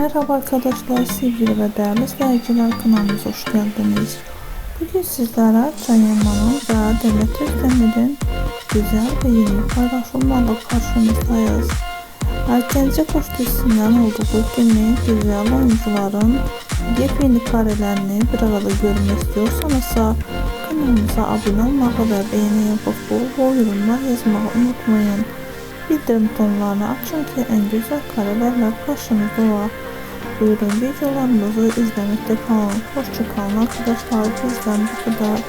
Merhaba arkadaşlar, sevgili ve değerli izleyiciler kanalımıza hoş geldiniz. Bugün sizlere Can Yaman'ın ve Demet Özdemir'in güzel ve yeni paylaşımlarla karşınızdayız. Erkence Koş dizisinden olduğu gibi güzel oyuncuların yepyeni karelerini bir arada görmek istiyorsanız kanalımıza abone olmayı ve beğeni yapıp bol bol yorumlar yazmayı unutmayın. Bildirim tonlarını açın ki en güzel karelerle karşınızda var. Buyurun videolarımızı izlemekte kalın. Hoşçakalın arkadaşlar. Bizden bu kadar.